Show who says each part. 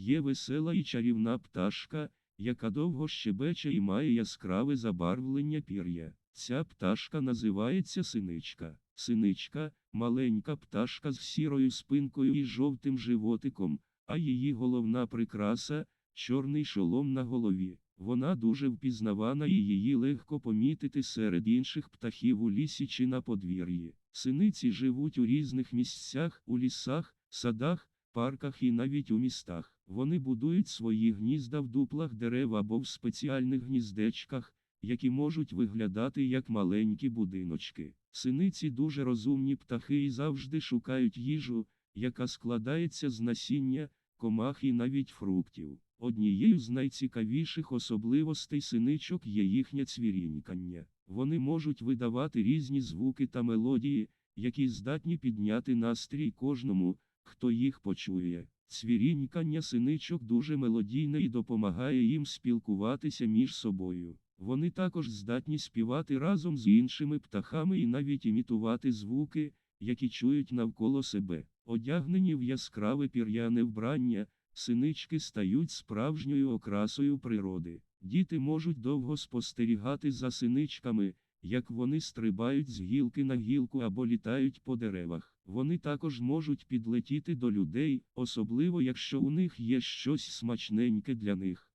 Speaker 1: Є весела і чарівна пташка, яка довго щебече і має яскраве забарвлення пір'я. Ця пташка називається синичка. Синичка маленька пташка з сірою спинкою і жовтим животиком, а її головна прикраса чорний шолом на голові. Вона дуже впізнавана і її легко помітити серед інших птахів у лісі чи на подвір'ї. Синиці живуть у різних місцях, у лісах, садах, парках і навіть у містах. Вони будують свої гнізда в дуплах дерев або в спеціальних гніздечках, які можуть виглядати як маленькі будиночки. Синиці дуже розумні птахи і завжди шукають їжу, яка складається з насіння, комах і навіть фруктів. Однією з найцікавіших особливостей синичок є їхнє цвірінькання. Вони можуть видавати різні звуки та мелодії, які здатні підняти настрій кожному, хто їх почує. Цвірінькання синичок дуже мелодійне і допомагає їм спілкуватися між собою. Вони також здатні співати разом з іншими птахами і навіть імітувати звуки, які чують навколо себе. Одягнені в яскраве пір'яне вбрання, синички стають справжньою окрасою природи. Діти можуть довго спостерігати за синичками, як вони стрибають з гілки на гілку або літають по деревах. Вони також можуть підлетіти до людей, особливо якщо у них є щось смачненьке для них.